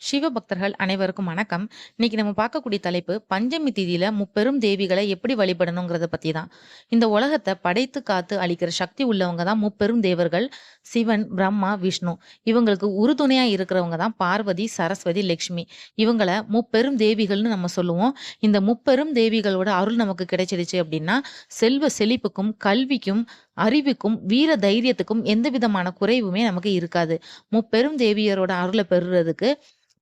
சிவபக்தர்கள் அனைவருக்கும் வணக்கம். இன்னைக்கு நம்ம பார்க்கக்கூடிய தலைப்பு, பஞ்சமி திதியில முப்பெரும் தேவிகளை எப்படி வழிபடணுங்கிறத பத்தி தான். இந்த உலகத்தை படைத்து, காத்து அழிக்கிற சக்தி உள்ளவங்க தான் முப்பெரும் தேவர்கள். சிவன், பிரம்மா, விஷ்ணு. இவங்களுக்கு உறுதுணையா இருக்கிறவங்க தான் பார்வதி, சரஸ்வதி, லக்ஷ்மி இவங்கள முப்பெரும் தேவிகள்னு நம்ம சொல்லுவோம். இந்த முப்பெரும் தேவிகளோட அருள் நமக்கு கிடைச்சிருச்சு அப்படின்னா, செல்வ செழிப்புக்கும், கல்விக்கும், அறிவுக்கும், வீர தைரியத்துக்கும் எந்த விதமான குறைவுமே நமக்கு இருக்காது. முப்பெரும் தேவியரோட அருளை பெறுறதுக்கு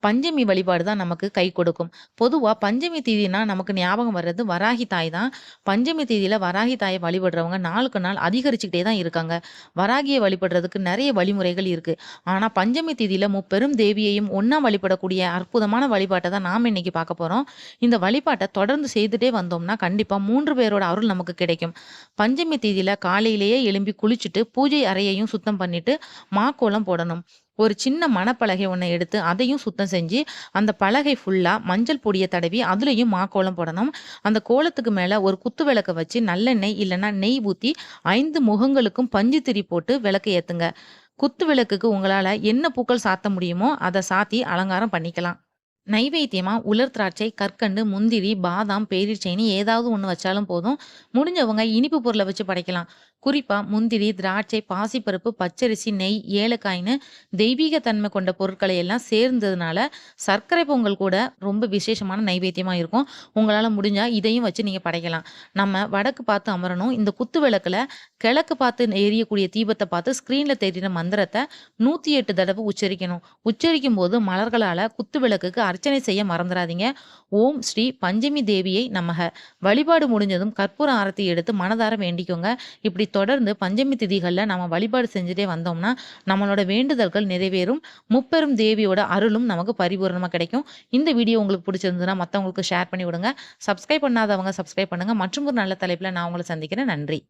பஞ்சமி வழிபாடு தான் நமக்கு கை கொடுக்கும். பொதுவாக பஞ்சமி தீதினா நமக்கு ஞாபகம் வர்றது வராகி தாய் தான். பஞ்சமி தீதியில் வராகி தாயை வழிபடுறவங்க நாளுக்கு நாள் அதிகரிச்சுக்கிட்டே தான் இருக்காங்க. வராகியை வழிபடுறதுக்கு நிறைய வழிமுறைகள் இருக்கு. ஆனால் பஞ்சமி தீதியில் முப்பெரும் தேவியையும் ஒன்றா வழிபடக்கூடிய அற்புதமான வழிபாட்டை தான் நாம் இன்னைக்கு பார்க்க போகிறோம் இந்த வழிபாட்டை தொடர்ந்து செய்துட்டே வந்தோம்னா, கண்டிப்பாக மூன்று பேரோட அருள் நமக்கு கிடைக்கும். பஞ்சமி தீதியில் காலையிலேயே எழும்பி குளிச்சுட்டு, பூஜை அறையையும் சுத்தம் பண்ணிட்டு, மாக்கோலம் போடணும். ஒரு சின்ன மணப்பலகை ஒன்று எடுத்து அதையும் சுத்தம் செஞ்சு, அந்த பலகை ஃபுல்லாக மஞ்சள் பொடியை தடவி அதுலேயும் மாக்கோலம் போடணும். அந்த கோலத்துக்கு மேலே ஒரு குத்து விளக்க வச்சு நல்லெண்ணெய் இல்லைன்னா நெய் ஊற்றி ஐந்து முகங்களுக்கும் பஞ்சு திரி போட்டு விளக்கு ஏற்றுங்க குத்து விளக்குக்கு உங்களால் என்ன பூக்கள் சாத்த முடியுமோ, அதை சாத்தி அலங்காரம் பண்ணிக்கலாம். நைவேத்தியமா உலர் திராட்சை, கற்கண்டு, முந்திரி, பாதாம், பேரீச்சைன்னு ஏதாவது ஒன்று வச்சாலும் போதும். முடிஞ்சவங்க இனிப்பு பொருளை வச்சு படைக்கலாம். குறிப்பா முந்திரி, திராட்சை, பாசிப்பருப்பு, பச்சரிசி, நெய், ஏலக்காய்னு தெய்வீக தன்மை கொண்ட பொருட்களை எல்லாம் சேர்ந்ததுனால, சர்க்கரை பொங்கல் கூட ரொம்ப விசேஷமான நைவேத்தியமா இருக்கும். உங்களால முடிஞ்சா இதையும் வச்சு நீங்க படைக்கலாம். நம்ம வடக்கு பார்த்து அமரணும். இந்த குத்து விளக்குல கிழக்கு பார்த்து எரியக்கூடிய தீபத்தை பார்த்து ஸ்க்ரீன்ல தெரியிற மந்திரத்த 108 தடவ உச்சரிக்கணும். உச்சரிக்கும்போது மலர்களால குத்து விளக்குக்கு அர்ச்சனை செய்ய மறந்துடாதீங்க ஓம் ஸ்ரீ பஞ்சமி தேவியை நமக! வழிபாடு முடிஞ்சதும் கற்பூர ஆரத்தி எடுத்து மனதார வேண்டிக்கோங்க. இப்படி தொடர்ந்து பஞ்சமி திதிகளில் நம்ம வழிபாடு செஞ்சுட்டே வந்தோம்னா, நம்மளோட வேண்டுதல்கள் நிறைவேறும். முப்பெரும் தேவியோட அருளும் நமக்கு பரிபூர்ணமாக கிடைக்கும். இந்த வீடியோ உங்களுக்கு பிடிச்சிருந்ததுன்னா மற்றவங்களுக்கு ஷேர் பண்ணி விடுங்க. சப்ஸ்கிரைப் பண்ணாதவங்க சப்ஸ்கிரைப் பண்ணுங்கள் மற்றும் ஒரு நல்ல தலைப்பில் நான் உங்களை சந்திக்கிறேன். நன்றி.